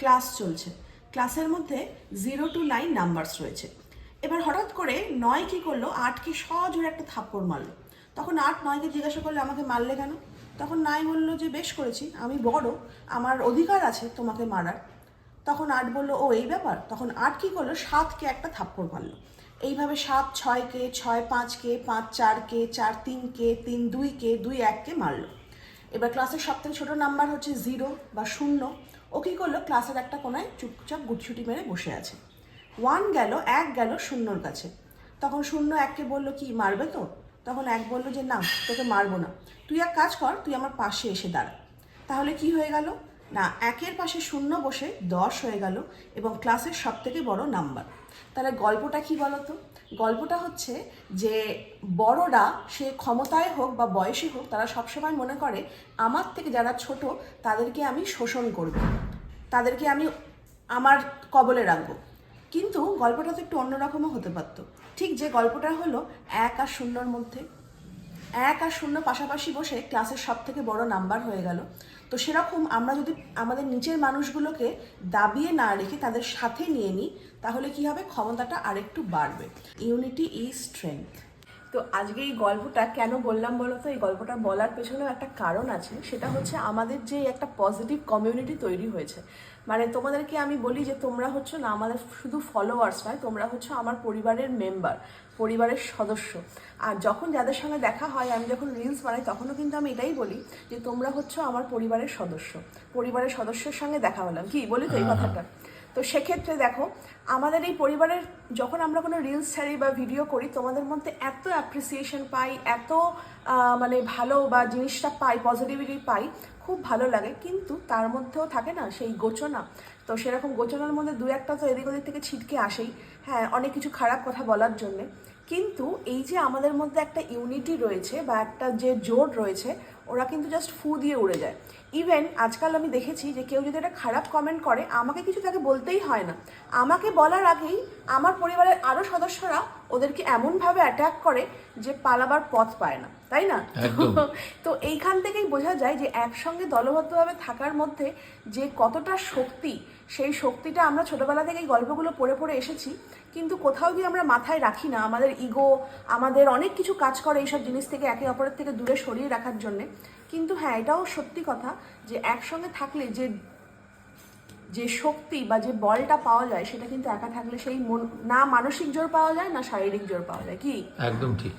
Class চলছে। ক্লাসের মধ্যে জিরো টু নাইন নাম্বারস রয়েছে। এবার হঠাৎ করে নয় কি করল? আটকে সজোরে একটা থাপ্পড় মারলো। তখন আট নয়কে জিজ্ঞাসা করলে, আমাকে মারলে কেন? তখন নাই বলল যে, বেশ করেছি, আমি বড়, আমার অধিকার আছে তোমাকে মারার। তখন আট বলল, ও, এই ব্যাপার? তখন আট কি করল? সাতকে একটা থাপ্পড় মারলো। এইভাবে সাত ছয়কে, ছয় পাঁচকে, পাঁচ চারকে, চার তিনকে, তিন দুইকে, দুই এককে মারলো। এবার ক্লাসের সব থেকে ছোটো নাম্বার হচ্ছে জিরো বা শূন্য। ও কী করল? ক্লাসের একটা কোনায় চুপচাপ গুটছুটি মেরে বসে আছে। ওয়ান গেল, এক গেল শূন্যর কাছে। তখন শূন্য এককে বলল, কি, মারবে তো? তখন এক বলল যে, না, তোকে মারবো না। তুই এক কাজ কর, তুই আমার পাশে এসে দাঁড়া। তাহলে কি হয়ে গেল? না, একের পাশে শূন্য বসে দশ হয়ে গেল এবং ক্লাসের সব থেকে বড় নাম্বার। তাহলে গল্পটা কি বলতো? গল্পটা হচ্ছে যে বড়রা সে ক্ষমতায় হোক বা বয়সে হোক, তারা সবসময় মনে করে, আমার থেকে যারা ছোট, তাদেরকে আমি শোষণ করব। তাদেরকে আমি আমার কবলে রাখব। কিন্তু গল্পটা তো একটু অন্যরকমও হতে পারতো। ঠিক যে গল্পটা হলো এক আর শূন্যর মধ্যে। এক আর শূন্য পাশাপাশি বসে ক্লাসের সব থেকে বড় নাম্বার হয়ে গেল। তো সেরকম আমরা যদি আমাদের নিচের মানুষগুলোকে দাবিয়ে না রেখে তাদের সাথে নিয়ে নিই, তাহলে কি হবে? ক্ষমতাটা আরেকটু বাড়বে। ইউনিটি ইজ স্ট্রেংথ তো আজকে এই গল্পটা কেন বললাম বলো তো এই গল্পটা বলার পেছনেও একটা কারণ আছে সেটা হচ্ছে আমাদের যে একটা পজিটিভ কমিউনিটি তৈরি হয়েছে। মানে তোমাদেরকে আমি বলি যে তোমরা হচ্ছে না আমাদের শুধু ফলোয়ার্স নয় তোমরা হচ্ছে আমার পরিবারের মেম্বার পরিবারের সদস্য। আর যখন যাদের সঙ্গে দেখা হয় আমি যখন রিলস বানাই তখনও কিন্তু আমি এটাই বলি যে তোমরা হচ্ছে আমার পরিবারের সদস্য। পরিবারের সদস্যের সঙ্গে দেখা হলাম। কি? বলি তো এই কথাটা। তো সেক্ষেত্রে দেখো, আমাদের এই পরিবারের যখন আমরা কোনো রিলস ছাড়ি বা ভিডিও করি, তোমাদের মধ্যে এত অ্যাপ্রিসিয়েশন পাই, এত মানে ভালো বা জিনিসটা পাই পজিটিভিটি পাই খুব ভালো লাগে, কিন্তু তার মধ্যেও থাকে না সেই গোচনা। তো সেরকম গোচনার মধ্যে দু একটা তো এদিক ওদিক থেকে ছিটকে আসেই। হ্যাঁ অনেক কিছু খারাপ কথা বলার জন্যে। কিন্তু এই যে আমাদের মধ্যে একটা ইউনিটি রয়েছে বা একটা যে জোর রয়েছে, ওরা কিন্তু জাস্ট ফু দিয়ে উড়ে যায়। ইভেন আজকাল আমি দেখেছি যে কেউ যদি একটা খারাপ কমেন্ট করে, আমাকে কিছু তাকে বলতেই হয় না। আমাকে বলার আগেই আমার পরিবারের আরও সদস্যরা ওদেরকে এমনভাবে অ্যাটাক করে যে পালাবার পথ পায় না তাই না? তো এইখান থেকেই বোঝা যায় যে একসঙ্গে দলবদ্ধভাবে থাকার মধ্যে যে কতটা শক্তি সেই শক্তিটা আমরা ছোটবেলা থেকেই গল্পগুলো পড়ে পড়ে এসেছি কিন্তু কোথাও গিয়ে আমরা মাথায় রাখি না আমাদের ইগো আমাদের অনেক কিছু কাজ করে এইসব জিনিস থেকে একে অপরের থেকে দূরে সরিয়ে রাখার জন্যে। কিন্তু হ্যাঁ এটাও সত্যি কথা যে একসঙ্গে থাকলে যে যে শক্তি বা যে বলটা পাওয়া যায়, সেটা কিন্তু একা থাকলে সেই না মানসিক জোর পাওয়া যায়, না শারীরিক জোর পাওয়া যায়, কি? একদম ঠিক।